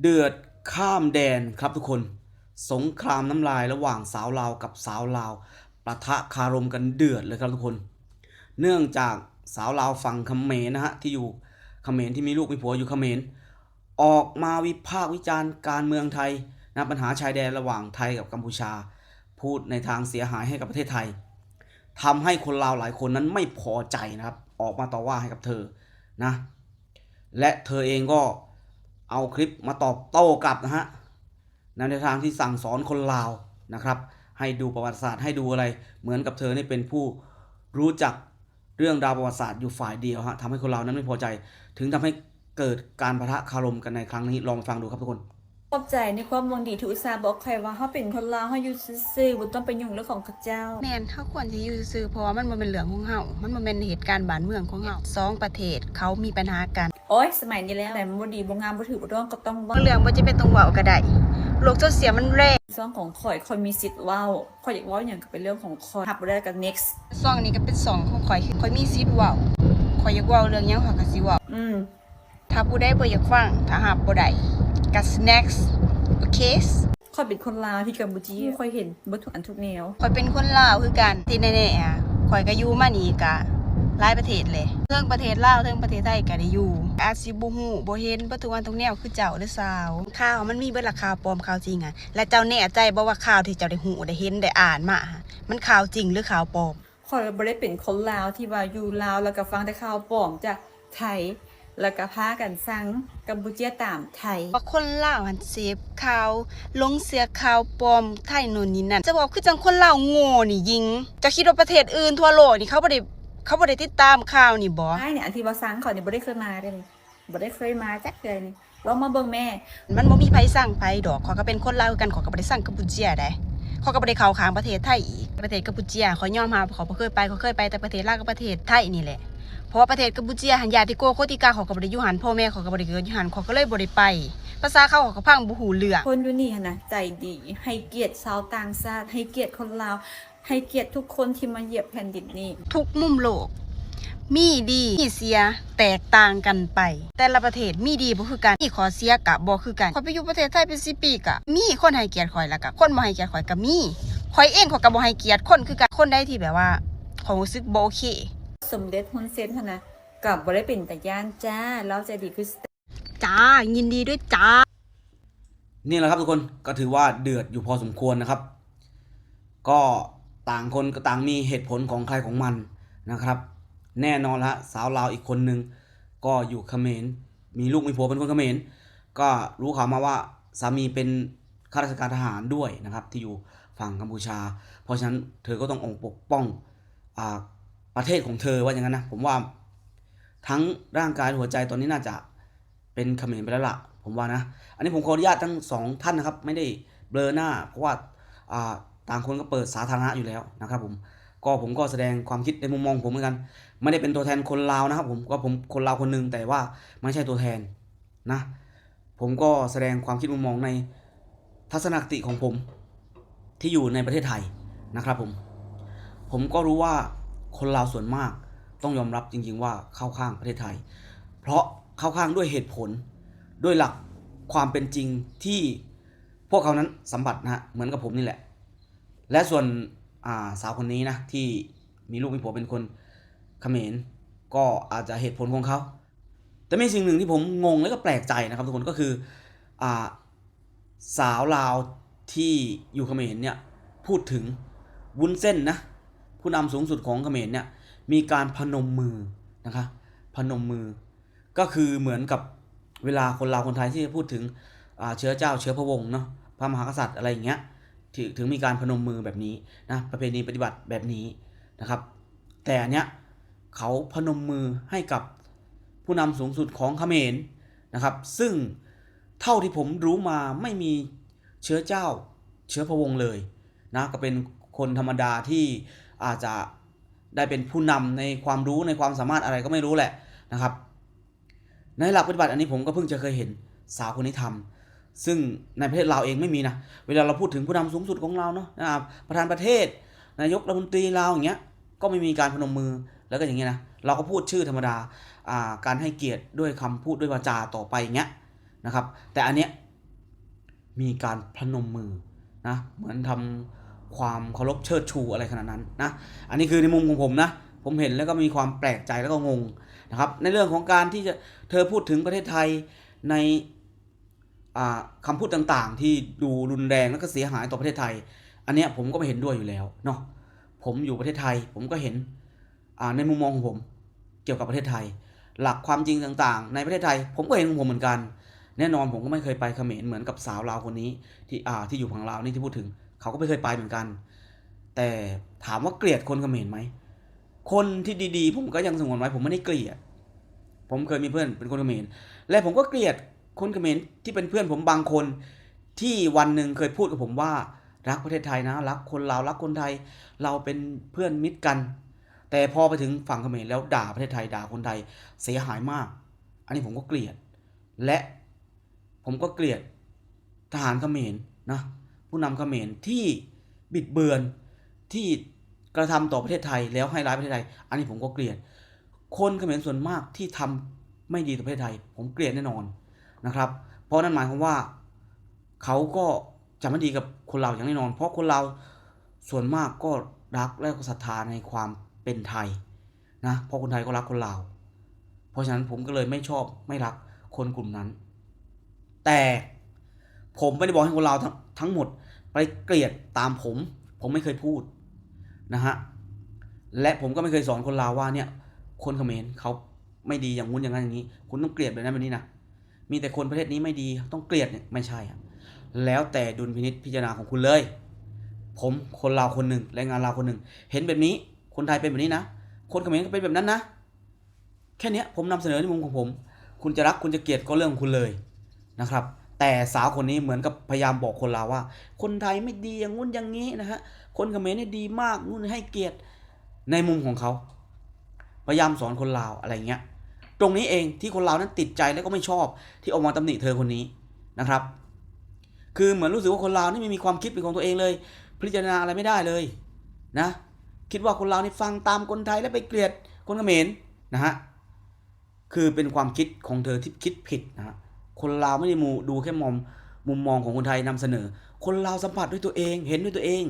เดือดข้ามแดนครับทุกคน สงครามน้ำลายระหว่างสาวลาวกับสาวลาวปะทะคารมกันเดือดเลยครับทุกคน เนื่องจากสาวลาวฝั่งเขมรนะฮะที่อยู่เขมรที่มีลูกมีผัวอยู่เขมรออกมาวิพากษ์วิจารณ์การเมืองไทยนะปัญหาชายแดนระหว่างไทยกับกัมพูชา พูดในทางเสียหายให้กับประเทศไทยทำให้คนลาวหลายคนนั้นไม่พอใจนะครับ ออกมาต่อว่าให้กับเธอนะ และเธอเองก็ เอาคลิปมาตอบโต้กลับนะฮะในทางที่สั่งสอนคนลาวนะครับ ให้ดูประวัติศาสตร์ให้ดูอะไร เหมือนกับเธอนี่เป็นผู้รู้จักเรื่องราวประวัติศาสตร์อยู่ฝ่ายเดียวฮะทำให้คนลาวนั้นไม่พอใจ ถึงทำให้เกิดการปะทะคารมกันในครั้งนี้ลองฟังดูครับทุกคนขอบใจในความหวังดีที่อุตส่าห์บอกใครว่าเฮาเป็นคนลาวเฮาอยู่ซื่อๆบ่ต้องไปยุ่งเรื่องของเขาเจ้า แม่นเขาควรที่อยู่ซื่อๆเพราะว่ามันบ่เป็นเรื่องของเฮามันบ่แม่นเหตุการณ์บ้านเมืองของเฮาสองประเทศเขามีปัญหากัน โอ้ยสมัยนี้แล้วแต่มันบ่ดีบ่งามบ่ถือบ่ต้องก็ต้องว่าเรื่องบ่จะเป็นต้องเว้าก็ได้โลกโซเชียลมันแรงซ่องของข่อยข่อยมีสิทธิ์เว้าข่อยอยากเว้าหยังก็เป็นเรื่องของข่อยรับบ่ได้กับ next ซ่องนี้ก็เป็นซ่องของข่อยข่อยมีสิทธิ์เว้าข่อยอยากเว้าเรื่องหยังข่อยก็สิเว้าอืมถ้าผู้ใดบ่อยากฟังถ้าหาบ่ได้ก็ next โอเคข่อยเป็นคนลาวที่กัมพูชีข่อยเห็นเบ่ทุกอันทุกแนวข่อยเป็นคนลาวคือกันที่แน่ๆอะข่อยก็อยู่มานี่ก็ หลายประเทศเลยเทิงประเทศลาวเทิงประเทศไทยก็ได้อยู่ อาจสิบ่ฮู้บ่เห็นบ่ทุกวันทุกแนวคือเจ้าหรือสาวข่าวมันมีเบิดละข่าวปลอมข่าวจริงอะ และเจ้าแน่ใจบ่ว่าข่าวที่เจ้าได้ฮู้ได้เห็นได้อ่านมาอะมันข่าวจริงหรือข่าวปลอมข่อยบ่ได้เป็นคนลาวที่ว่าอยู่ลาวแล้วก็ฟังแต่ข่าวปลอมจากไทยแล้วก็พากันฟังกัมพูชีตามไทยว่าคนลาวหันเสพข่าวลงเสียข่าวปลอมไทยโน่นนี่นั่นจะบอกคือจังคนลาวโง่นี่ยิง จะคิดว่าประเทศอื่นทั่วโลกนี่เขาบ่ได้ เขาบ่ได้ติดตามข่าวนี่บ่ไอ้เนี่ยอันที่ว่าซังเขาเนี่ยบ่ได้เคยมาเลยนี่บ่ได้เคยมาจักเลยนี่ลองมาเบิ่งแม่ มันบ่มีไผสั่งไผดอกขอยก็เป็นคนลาวคือกันขอยก็บ่ได้สั่งกัมพูเชียได้ขอยก็บ่ได้เข้าข้างประเทศไทยอีกประเทศกัมพูเชียขอยยอมรับขอยบ่เคยไปขอยเคยไปแต่ประเทศลาวกับประเทศไทยนี่แหละเพราะว่าประเทศกัมพูเชียหันญาติโกโคติกาเขาก็บ่ได้อยู่หันพ่อแม่เขาก็บ่ได้เกิดอยู่หันเขาก็เลยบ่ได้ไป ภาษาเขาเขาก็พังบ่ฮู้เรื่องคนอยู่นี่หั่นนะใจดี ให้เกียรติชาวต่างชาติ ให้เกียรติคนลาว ให้เกียรติทุกคนที่มาเหยียบแผ่นดินนี้ ทุกมุมโลก มีดีมีเสียแตกต่างกันไป แต่ละประเทศมีดีบ่คือกันมีข้อเสียกะบ่คือกันข่อยไปอยู่ประเทศไทยเป็น10ปีกะ มีคนให้เกียรติข่อยแล้วกะคนบ่ให้เกียรติข่อยก็มีข่อยเองข่อยก็บ่ให้เกียรติคนคือกันคนใดที่แบบว่าข่อยรู้สึกบ่โอเค สมเด็จฮุนเซนหั่นนะกับบ่ได้เป็นแต่ย่านจ้าเราใจดีคือ จ้า ยินดีด้วยจ้า นี่แหละครับทุกคนก็ถือว่าเดือดอยู่พอสมควรนะครับ ก็ต่างคนก็ต่างมีเหตุผลของใครของมันนะครับ แน่นอนละสาวลาวอีกคนนึงก็อยู่เขมรมีลูกมีผัวเป็นคนเขมรก็รู้ข่าวมาว่าสามีเป็นข้าราชการทหารด้วยนะครับ ที่อยู่ฝั่งกัมพูชา เพราะฉะนั้นเธอก็ต้ององปกป้องอประเทศของเธอว่าอย่างนั้นนะผมว่าทั้งร่างกายหัวใจตอนนี้น่าจะ เป็นเขมรไปแล้วล่ะผมว่านะ อันนี้ผมขออนุญาตทั้งสองท่านนะครับ ไม่ได้เบลอหน้า เพราะว่าอ่าต่างคนก็เปิดสาธารณะอยู่แล้วนะครับผมก็ผมก็แสดงความคิดในมุมมองผมเหมือนกัน ไม่ได้เป็นตัวแทนคนลาวนะครับผมก็ผมคนลาวคนหนึ่งแต่ว่าไม่ใช่ตัวแทนนะผมก็แสดงความคิดมุมมองในทัศนคติของผมที่อยู่ในประเทศไทยนะครับผม ผมก็รู้ว่าคนลาวส่วนมากต้องยอมรับจริง ๆ ว่าเข้าข้างประเทศไทย เพราะ เข้าข้างด้วยเหตุผล ด้วยหลักความเป็นจริงที่พวกเขานั้นสัมผัสนะฮะเหมือนกับผมนี่แหละ และส่วนาสาวคนนี้นะที่มีลูกมีผัวเป็นคนเขมรก็อาจจะเหตุผลของเขา แต่มีสิ่งหนึ่งที่ผมงงและก็แปลกใจนะครับทุกคนก็คืออสาวลาวที่อยู่เขมรเนี่ยพูดถึงวุ้นเส้นนะผู้นำสูงสุดของเขมรเนี่ยมีการพนมมือนะคะพนมมือ ก็คือเหมือนกับเวลาคนลาวคนไทยที่พูดถึงเชื้อเจ้าเชื้อพระวงศ์เนาะพระมหากษัตริย์อะไรอย่างเงี้ยถึงถึงมีการพนมมือแบบนี้นะประเพณีปฏิบัติแบบนี้นะครับ แต่อันเนี้ยเขาพนมมือให้กับผู้นำสูงสุดของเขมรนะครับ ซึ่งเท่าที่ผมรู้มาไม่มีเชื้อเจ้าเชื้อพระวงศ์เลยนะก็เป็นคนธรรมดาที่อาจจะได้เป็นผู้นำในความรู้ในความสามารถอะไรก็ไม่รู้แหละนะครับ ในหลักปฏิบัติอันนี้ผมก็เพิ่งจะเคยเห็นสาวคนนี้ทำซึ่งในประเทศเราเองไม่มีนะ เวลาเราพูดถึงผู้นำสูงสุดของเราเนาะนะครับประธานประเทศ นายกรัฐมนตรีเราอย่างเงี้ยก็ไม่มีการพนมมือแล้วก็อย่างเงี้ยนะเราก็พูดชื่อธรรมดาอ่าการให้เกียรติด้วยคำพูดด้วยวาจาต่อไปอย่างเงี้ยนะครับ แต่อันเนี้ยมีการพนมมือนะเหมือนทำความเคารพเชิดชูอะไรขนาดนั้นนะอันนี้คือในมุมของผมนะผมเห็นแล้วก็มีความแปลกใจแล้วก็งง นะครับในเรื่องของการที่จะเธอพูดถึงประเทศไทยในอ่าคำพูดต่างๆ ที่ดูรุนแรงแล้วก็เสียหายต่อประเทศไทย อันเนี้ยผมก็ไม่เห็นด้วยอยู่แล้วเนาะผมอยู่ประเทศไทย ผมก็เห็นในมุมมองของผมเกี่ยวกับประเทศไทย หลักความจริงต่างๆ ในประเทศไทย ผมก็เห็นของผมเหมือนกัน แน่นอนผมก็ไม่เคยไปเขมรเหมือนกับสาวลาวคนนี้ที่อ่าที่อยู่ฝั่งลาวนี่ที่พูดถึง เขาก็ไม่เคยไปเหมือนกัน แต่ถามว่าเกลียดคนเขมรไหม คนที่ดีๆ ผมก็ยังสงวนไว้ผมไม่ได้เกลียด ผมเคยมีเพื่อนเป็นคนเขมรและผมก็เกลียดคนเขมรที่เป็นเพื่อนผมบางคนที่วันหนึ่งเคยพูดกับผมว่ารักประเทศไทยนะ รักคนลาวรักคนไทย เราเป็นเพื่อนมิตรกัน แต่พอไปถึงฝั่งเขมรแล้วด่าประเทศไทยด่าคนไทยเสียหายมาก อันนี้ผมก็เกลียด และผมก็เกลียดทหารเขมรนะผู้นำเขมรที่บิดเบือนที่ กระทำต่อประเทศไทยแล้วให้ร้ายประเทศไทย อันนี้ผมก็เกลียด คนเขมรส่วนมากที่ทำไม่ดีต่อประเทศไทย ผมเกลียดแน่นอนนะครับ เพราะนั่นหมายความว่าเขาก็จะไม่ดีกับคนเราอย่างแน่นอน เพราะคนเราส่วนมากก็รักและก็ศรัทธาในความเป็นไทยนะเพราะคนไทยก็รักคนลาวเพราะฉะนั้นผมก็เลยไม่ชอบไม่รักคนกลุ่มนั้น แต่ผมไม่ได้บอกให้คนลาวทั้งหมด ไปเกลียดตามผม ผมไม่เคยพูด นะฮะและผมก็ไม่เคยสอนคนลาวว่าเนี่ยคนเขมรเขาไม่ดีอย่างงู้นอย่างนั้นอย่างนี้ คุณต้องเกลียดแบบนั้นแบบนี้นะมีแต่คนประเทศนี้ไม่ดีต้องเกลียดเนี่ยไม่ใช่อะแล้วแต่ดุลพินิษพิจารณาของคุณเลย ผมคนลาวคนหนึ่งแรงงานลาวคนหนึ่ง เห็นแบบนี้คนไทยเป็นแบบนี้นะ คนเขมรก็เป็นแบบนั้นนะ แค่นี้ผมนำเสนอในมุมของผม คุณจะรักคุณจะเกลียดก็เรื่องของคุณเลยนะครับ แต่สาวคนนี้เหมือนกับพยายามบอกคนลาวว่า คนไทยไม่ดีอย่างงู้นอย่างนี้นะฮะคนเขมรเนี่ยดีมากนู่นให้เกียรติในมุมของเขา พยายามสอนคนลาวอะไรเงี้ยตรงนี้เองที่คนลาวนั้นติดใจแล้วก็ไม่ชอบ ที่ออกมาตำหนิเธอคนนี้นะครับ คือเหมือนรู้สึกว่าคนลาวนี่ไม่มีความคิดเป็นของตัวเองเลย พิจารณาอะไรไม่ได้เลยนะ คิดว่าคนลาวนี่ฟังตามคนไทยแล้วไปเกลียดคนเขมรนะฮะคือเป็นความคิดของเธอที่คิดผิดนะฮะ คนลาวไม่ได้มูดูแค่มองมุมมองของคนไทยนำเสนอ คนลาวสัมผัสด้วยตัวเอง เห็นด้วยตัวเอง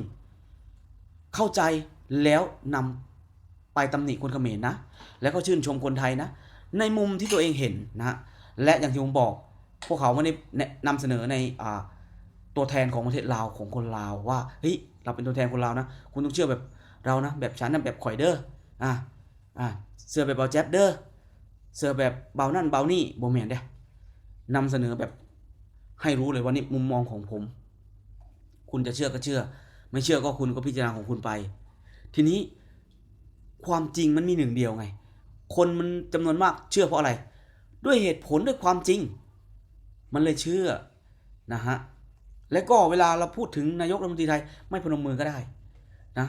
เข้าใจแล้วนำไปตำหนิคนเขมรนะ แล้วก็ชื่นชมคนไทยนะ ในมุมที่ตัวเองเห็นนะและอย่างที่ผมบอก พวกเขาไม่ได้นำเสนอในอตัวแทนของประเทศลาวของคนลาวว่าเฮ้ยเราเป็นตัวแทนคนลาวนะ คุณต้องเชื่อแบบเรานะ แบบฉันนะแบบข่อยเด้ออ่าอ่าเสื้อแบบเบาแจ๊บเด้อเสื้อแบบเบานั่นเบานี่โบแมนเด้ นำเสนอแบบให้รู้เลยว่านี่มุมมองของผม คุณจะเชื่อก็เชื่อ ไม่เชื่อก็คุณก็พิจารณาของคุณไป ทีนี้ความจริงมันมีหนึ่งเดียวไง คนมันจำนวนมากเชื่อเพราะอะไร ด้วยเหตุผลด้วยความจริง มันเลยเชื่อนะฮะและก็เวลาเราพูดถึงนายกรัฐมนตรีไทยไม่พนมมือก็ได้นะ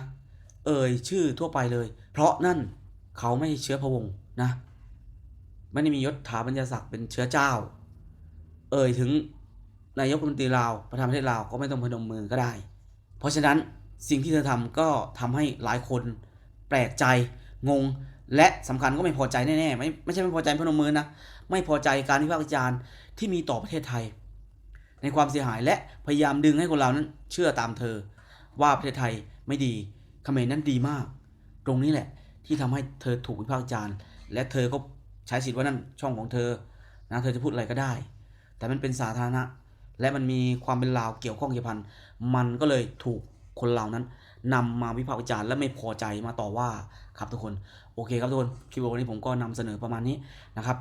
เอ่ยชื่อทั่วไปเลย เพราะนั่นเขาไม่เชื้อพระวงศ์นะ ไม่ได้มียศถาบรรดาศักดิ์เป็นเชื้อเจ้า เอ่ยถึงนายกรัฐมนตรีลาวประธานประเทศลาวก็ไม่ต้องพนมมือก็ได้ เพราะฉะนั้นสิ่งที่เธอทำก็ทำให้หลายคนแปลกใจงง และสำคัญก็ไม่พอใจแน่ๆไม่ไม่ใช่ไม่พอใจพนมมือนะไม่พอใจการวิพากษ์วิจารณ์ที่มีต่อประเทศไทย ในความเสียหายและพยายามดึงให้คนเรานั้น เชื่อตามเธอ ว่าประเทศไทยไม่ดีเขมรนั้นดีมาก ตรงนี้แหละที่ทำให้เธอถูกวิพากษ์วิจารณ์ และเธอก็ใช้สิทธิ์ว่านั่นช่องของเธอนะเธอจะพูดอะไรก็ได้ แต่มันเป็นสาธารณะ และมันมีความเป็นลาวเกี่ยวข้องเกี่ยวพันมันก็เลยถูกคนเหล่านั้นนำมาวิพากษ์วิจารณ์และไม่พอใจมาต่อว่าครับทุกคนโอเคครับทุกคนคลิปวันนี้ผมก็นำเสนอประมาณนี้นะครับ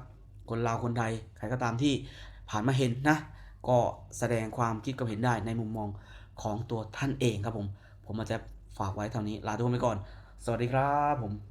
คนลาวคนไทยใครก็ตามที่ผ่านมาเห็นนะ ก็แสดงความคิดความเห็นได้ในมุมมองของตัวท่านเองครับผม ผมมาจะฝากไว้เท่านี้ลาทุกคนไปก่อน สวัสดีครับผม